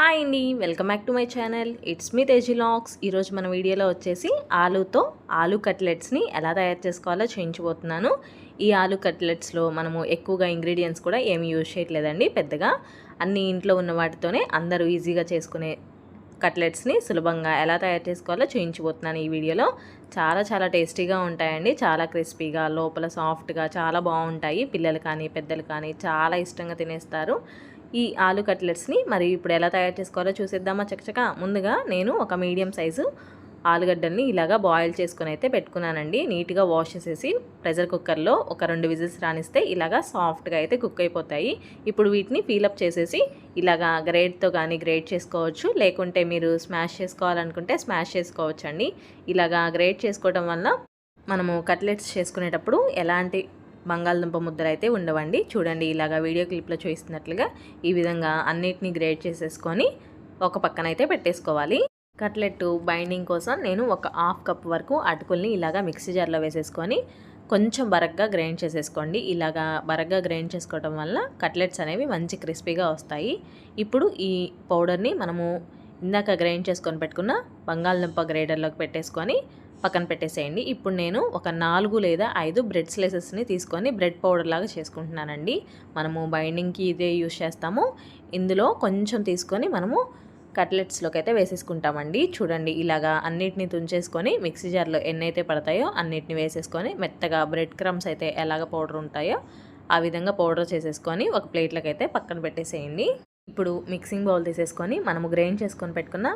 Hi అండి welcome back to my channel. It's me Teji లాక్స్ ఈరోజు మన వీడియోలో వచ్చేసి ఆలూతో ఆలూ కట్లెట్స్ని ఎలా తయారు చేసుకోవాలో చేయించబోతున్నాను. ఈ ఆలూ కట్లెట్స్లో మనము ఎక్కువగా ఇంగ్రీడియంట్స్ కూడా ఏమి యూజ్ చేయట్లేదండి పెద్దగా. అన్ని ఇంట్లో ఉన్న వాటితోనే అందరూ ఈజీగా చేసుకునే కట్లెట్స్ని సులభంగా ఎలా తయారు చేసుకోవాలో చేయించిపోతున్నాను ఈ వీడియోలో. చాలా చాలా టేస్టీగా ఉంటాయండి చాలా క్రిస్పీగా లోపల సాఫ్ట్గా చాలా బాగుంటాయి. పిల్లలు కానీ పెద్దలు కానీ చాలా ఇష్టంగా తినేస్తారు. ఈ ఆలు కట్లెట్స్ని మరి ఇప్పుడు ఎలా తయారు చేసుకోవాలో చూసేద్దామా చకచక. ముందుగా నేను ఒక మీడియం సైజు ఆలుగడ్డల్ని ఇలాగా బాయిల్ చేసుకుని అయితే పెట్టుకున్నానండి. నీట్గా వాష్ చేసేసి ప్రెషర్ కుక్కర్లో ఒక రెండు విజిల్స్ రానిస్తే ఇలాగా సాఫ్ట్గా అయితే కుక్ అయిపోతాయి. ఇప్పుడు వీటిని ఫీలప్ చేసేసి ఇలాగా గ్రేడ్తో కానీ గ్రేడ్ చేసుకోవచ్చు. లేకుంటే మీరు స్మాష్ చేసుకోవాలనుకుంటే స్మాష్ చేసుకోవచ్చు అండి ఇలాగా గ్రేడ్ చేసుకోవడం వల్ల మనము కట్లెట్స్ చేసుకునేటప్పుడు ఎలాంటి బంగాళదుంప ముద్దలు అయితే ఉండవండి. చూడండి ఇలాగా వీడియో క్లిప్లో చూపిస్తున్నట్లుగా ఈ విధంగా అన్నిటినీ గ్రేట్ చేసేసుకొని ఒక పక్కన అయితే పెట్టేసుకోవాలి. కట్లెట్ బైండింగ్ కోసం నేను ఒక హాఫ్ కప్ వరకు అటుకుల్ని ఇలాగా మిక్సీ జార్లో వేసేసుకొని కొంచెం బరగ్గా గ్రైండ్ చేసేసుకోండి. ఇలాగా బరగ్గా గ్రైండ్ చేసుకోవడం వల్ల కట్లెట్స్ అనేవి మంచి క్రిస్పీగా వస్తాయి. ఇప్పుడు ఈ పౌడర్ని మనము ఇందాక గ్రైండ్ చేసుకొని పెట్టుకున్న బంగాళదుంప గ్రైడర్లోకి పెట్టేసుకొని పక్కన పెట్టేసేయండి. ఇప్పుడు నేను ఒక నాలుగు లేదా ఐదు బ్రెడ్ స్లైసెస్ని తీసుకొని బ్రెడ్ పౌడర్ లాగా చేసుకుంటున్నానండి. మనము బైండింగ్కి ఇదే యూస్ చేస్తాము. ఇందులో కొంచెం తీసుకొని మనము కట్లెట్స్లోకి అయితే వేసేసుకుంటామండి. చూడండి ఇలాగా అన్నిటిని తుంచేసుకొని మిక్సీ జార్లో ఎన్నైతే పడతాయో అన్నిటిని వేసేసుకొని మెత్తగా బ్రెడ్ క్రమ్స్ అయితే ఎలాగ పౌడర్ ఉంటాయో ఆ విధంగా పౌడర్ చేసేసుకొని ఒక ప్లేట్లోకి అయితే పక్కన పెట్టేసేయండి. ఇప్పుడు మిక్సింగ్ బౌల్ తీసేసుకొని మనము గ్రైండ్ చేసుకొని పెట్టుకున్న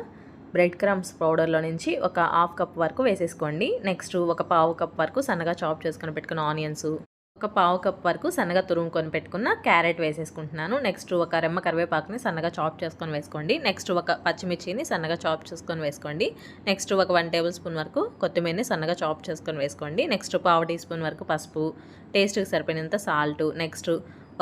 బ్రెడ్ క్రమ్స్ పౌడర్లో నుంచి ఒక హాఫ్ కప్ వరకు వేసేసుకోండి. నెక్స్ట్ ఒక పావు కప్ వరకు సన్నగా చాప్ చేసుకొని పెట్టుకున్న ఆనియన్స్ ఒక పావు కప్ వరకు సన్నగా తురుముకొని పెట్టుకున్న క్యారెట్ వేసేసుకుంటున్నాను. నెక్స్ట్ ఒక రెమ్మ కరివేపాకుని సన్నగా చాప్ చేసుకొని వేసుకోండి. నెక్స్ట్ ఒక పచ్చిమిర్చిని సన్నగా చాప్ చేసుకొని వేసుకోండి. నెక్స్ట్ ఒక వన్ టేబుల్ స్పూన్ వరకు కొత్తిమీరని సన్నగా చాప్ చేసుకొని వేసుకోండి. నెక్స్ట్ పావు టీ స్పూన్ వరకు పసుపు టేస్ట్కి సరిపోయినంత సాల్ట్ నెక్స్ట్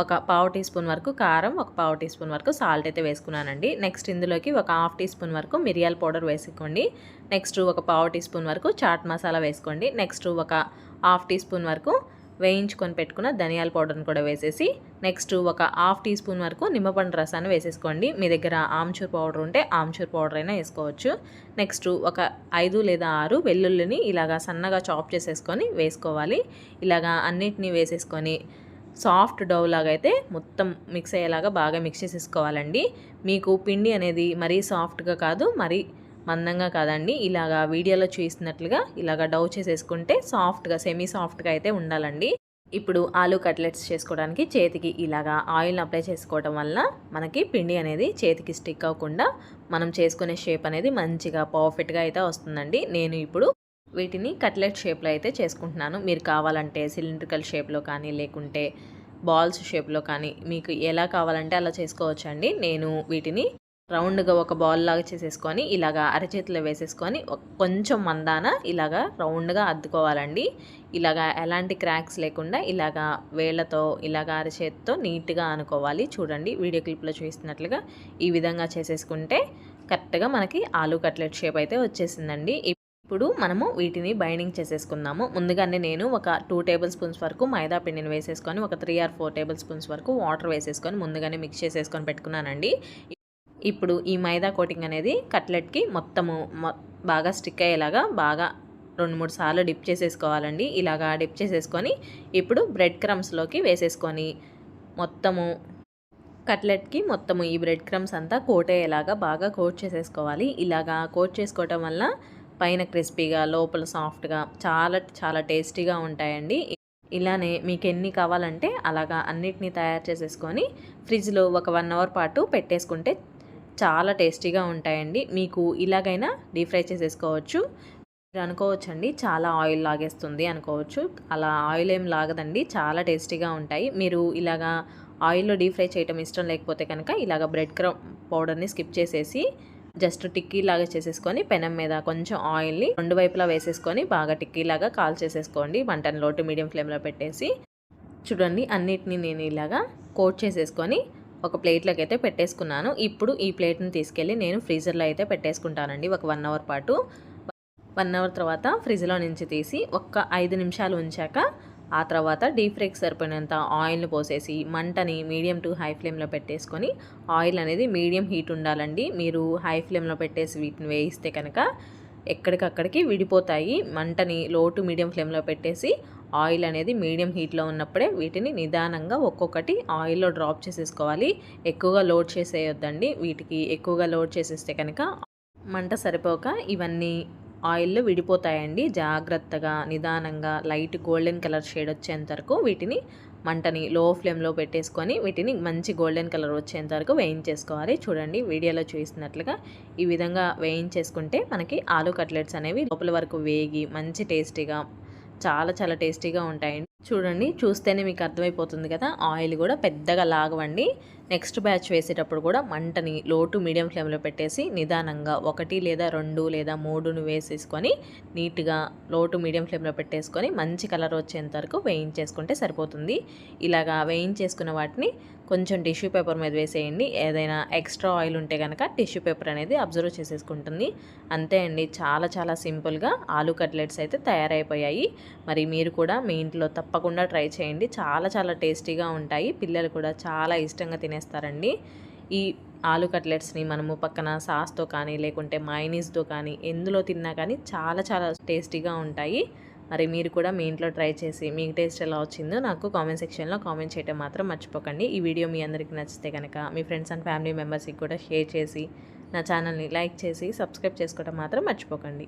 ఒక పావు టీ స్పూన్ వరకు కారం ఒక పావు టీ స్పూన్ వరకు సాల్ట్ అయితే వేసుకున్నానండి. నెక్స్ట్ ఇందులోకి ఒక హాఫ్ టీ స్పూన్ వరకు మిరియాల పౌడర్ వేసుకోండి. నెక్స్ట్ ఒక పావు టీ స్పూన్ వరకు చాట్ మసాలా వేసుకోండి. నెక్స్ట్ ఒక హాఫ్ టీ స్పూన్ వరకు వేయించుకొని పెట్టుకున్న ధనియాల పౌడర్ని కూడా వేసేసి నెక్స్ట్ ఒక హాఫ్ టీ స్పూన్ వరకు నిమ్మపండు రసాన్ని వేసేసుకోండి. మీ దగ్గర ఆమ్చూర్ పౌడర్ ఉంటే ఆమ్చూర్ పౌడర్ అయినా వేసుకోవచ్చు. నెక్స్ట్ ఒక ఐదు లేదా ఆరు వెల్లుల్లిని ఇలాగా సన్నగా చాప్ చేసేసుకొని వేసుకోవాలి. ఇలాగా అన్నిటినీ వేసేసుకొని సాఫ్ట్ డవ్ లాగా అయితే మొత్తం మిక్స్ అయ్యేలాగా బాగా మిక్స్ చేసేసుకోవాలండి. మీకు పిండి అనేది మరీ సాఫ్ట్గా కాదు మరీ మందంగా కాదండి. ఇలాగా వీడియోలో చూసినట్లుగా ఇలాగా డవ్ చేసేసుకుంటే సాఫ్ట్గా సెమీ సాఫ్ట్గా అయితే ఉండాలండి. ఇప్పుడు ఆలు కట్లెట్స్ చేసుకోవడానికి చేతికి ఇలాగా ఆయిల్ని అప్లై చేసుకోవడం వల్ల మనకి పిండి అనేది చేతికి స్టిక్ అవ్వకుండా మనం చేసుకునే షేప్ అనేది మంచిగా పర్ఫెక్ట్గా అయితే వస్తుందండి. నేను ఇప్పుడు వీటిని కట్లెట్ షేప్లో అయితే చేసుకుంటున్నాను. మీరు కావాలంటే సిలిండ్రికల్ షేప్లో కానీ లేకుంటే బాల్స్ షేప్లో కానీ మీకు ఎలా కావాలంటే అలా చేసుకోవచ్చండి. నేను వీటిని రౌండ్గా ఒక బాల్ లాగా చేసేసుకొని ఇలాగా అరచేతిలో వేసేసుకొని కొంచెం మందాన ఇలాగా రౌండ్గా అద్దుకోవాలండి. ఇలాగా ఎలాంటి క్రాక్స్ లేకుండా ఇలాగా వేళ్ళతో ఇలాగా అరచేతితో నీట్గా అనుకోవాలి చూడండి వీడియో క్లిప్లో చూస్తున్నట్లుగా ఈ విధంగా చేసేసుకుంటే కరెక్ట్గా మనకి ఆలూ కట్లెట్ షేప్ అయితే వచ్చేసిందండి. ఇప్పుడు మనము వీటిని బైండింగ్ చేసేసుకుందాము. ముందుగానే నేను ఒక టూ టేబుల్ స్పూన్స్ వరకు మైదా పిండిని వేసేసుకొని ఒక three or four tablespoons వరకు వాటర్ వేసేసుకొని ముందుగానే మిక్స్ చేసేసుకొని పెట్టుకున్నానండి. ఇప్పుడు ఈ మైదా కోటింగ్ అనేది కట్లెట్కి మొత్తము బాగా స్టిక్ అయ్యేలాగా బాగా రెండు మూడు సార్లు డిప్ చేసేసుకోవాలండి. ఇలాగా డిప్ చేసేసుకొని ఇప్పుడు బ్రెడ్ క్రమ్స్లోకి వేసేసుకొని మొత్తము కట్లెట్కి మొత్తము ఈ బ్రెడ్ క్రమ్స్ అంతా కోట్ అయ్యేలాగా బాగా కోట్ చేసేసుకోవాలి. ఇలాగా కోట్ చేసుకోవటం వల్ల పైన క్రిస్పీగా లోపల సాఫ్ట్గా చాలా చాలా టేస్టీగా ఉంటాయండి. ఇలానే మీకు ఎన్ని కావాలంటే అలాగా అన్నిటినీ తయారు చేసేసుకొని ఫ్రిడ్జ్లో ఒక వన్ అవర్ పాటు పెట్టేసుకుంటే చాలా టేస్టీగా ఉంటాయండి. మీకు ఇలాగైనా డీప్ ఫ్రై చేసేసుకోవచ్చు. మీరు అనుకోవచ్చండి చాలా ఆయిల్ లాగేస్తుంది అనుకోవచ్చు. అలా ఆయిల్ ఏం లాగదండి చాలా టేస్టీగా ఉంటాయి. మీరు ఇలాగా ఆయిల్లో డీప్ ఫ్రై చేయటం ఇష్టం లేకపోతే కనుక ఇలాగ బ్రెడ్ క్రమ్ పౌడర్ని స్కిప్ చేసేసి జస్ట్ టిక్కీ లాగా చేసేసుకొని పెనం మీద కొంచెం ఆయిల్ని రెండు వైపులా వేసేసుకొని బాగా టిక్కీ లాగా కాల్ చేసేసుకోండి. మంటను లోటు మీడియం ఫ్లేమ్లో పెట్టేసి చూడండి అన్నిటిని నేను ఇలాగా కోట్ చేసేసుకొని ఒక ప్లేట్లోకి అయితే పెట్టేసుకున్నాను. ఇప్పుడు ఈ ప్లేట్ని తీసుకెళ్ళి నేను ఫ్రీజర్లో అయితే పెట్టేసుకుంటానండి ఒక వన్ అవర్ పాటు. వన్ అవర్ తర్వాత ఫ్రిడ్జ్లో నుంచి తీసి ఒక్క ఐదు నిమిషాలు ఉంచాక ఆ తర్వాత డీప్ ఫ్రైకి సరిపోయినంత ఆయిల్ని పోసేసి మంటని మీడియం టు హై ఫ్లేమ్లో పెట్టేసుకొని ఆయిల్ అనేది మీడియం హీట్ ఉండాలండి. మీరు హై ఫ్లేమ్లో పెట్టేసి వీటిని వేయిస్తే కనుక ఎక్కడికక్కడికి విడిపోతాయి. మంటని లో టు మీడియం ఫ్లేమ్లో పెట్టేసి ఆయిల్ అనేది మీడియం హీట్లో ఉన్నప్పుడే వీటిని నిదానంగా ఒక్కొక్కటి ఆయిల్లో డ్రాప్ చేసేసుకోవాలి. ఎక్కువగా లోడ్ చేసేయొద్దండి. వీటికి ఎక్కువగా లోడ్ చేసేస్తే కనుక మంట సరిపోక ఇవన్నీ ఆయిల్లో విడిపోతాయండి. జాగ్రత్తగా నిదానంగా లైట్ గోల్డెన్ కలర్ షేడ్ వచ్చేంత వరకు వీటిని మంటని లో ఫ్లేమ్లో పెట్టేసుకొని వీటిని మంచి గోల్డెన్ కలర్ వచ్చేంత వరకు వేయించేసుకోవాలి. చూడండి వీడియోలో చూసినట్లుగా ఈ విధంగా వేయించేసుకుంటే మనకి ఆలు కట్లెట్స్ అనేవి లోపల వరకు వేగి మంచి టేస్టీగా చాలా చాలా టేస్టీగా ఉంటాయండి. చూడండి చూస్తేనే మీకు అర్థమైపోతుంది కదా ఆయిల్ కూడా పెద్దగా లాగవండి. నెక్స్ట్ బ్యాచ్ వేసేటప్పుడు కూడా మంటని లో టు మీడియం ఫ్లేమ్లో పెట్టేసి నిదానంగా ఒకటి లేదా రెండు లేదా మూడును వేసేసుకొని నీట్గా లో టు మీడియం ఫ్లేమ్లో పెట్టేసుకొని మంచి కలర్ వచ్చేంత వరకు వేయించేసుకుంటే సరిపోతుంది. ఇలాగా వేయించేసుకున్న వాటిని కొంచెం టిష్యూ పేపర్ మీద వేసేయండి. ఏదైనా ఎక్స్ట్రా ఆయిల్ ఉంటే కనుక టిష్యూ పేపర్ అనేది అబ్జర్వ్ చేసేసుకుంటుంది. అంతే అండి చాలా చాలా సింపుల్గా ఆలు కట్లెట్స్ అయితే తయారైపోయాయి. మరి మీరు కూడా మీ ఇంట్లో తప్పకుండా ట్రై చేయండి. చాలా చాలా టేస్టీగా ఉంటాయి. పిల్లలు కూడా చాలా ఇష్టంగా తినేస్తారండి. ఈ ఆలు కట్లెట్స్ని మనము పక్కన సాస్తో కానీ లేకుంటే మైనీస్తో కానీ ఎందులో తిన్నా కానీ చాలా చాలా టేస్టీగా ఉంటాయి. మరి మీరు కూడా మీ ఇంట్లో ట్రై చేసి మీకు టేస్ట్ ఎలా వచ్చిందో నాకు కామెంట్ సెక్షన్లో కామెంట్ చేయడం మాత్రం మర్చిపోకండి. ఈ వీడియో మీ అందరికీ నచ్చితే కనుక మీ ఫ్రెండ్స్ అండ్ ఫ్యామిలీ మెంబర్స్కి కూడా షేర్ చేసి నా ఛానల్ని లైక్ చేసి సబ్స్క్రైబ్ చేసుకోవడం మాత్రం మర్చిపోకండి.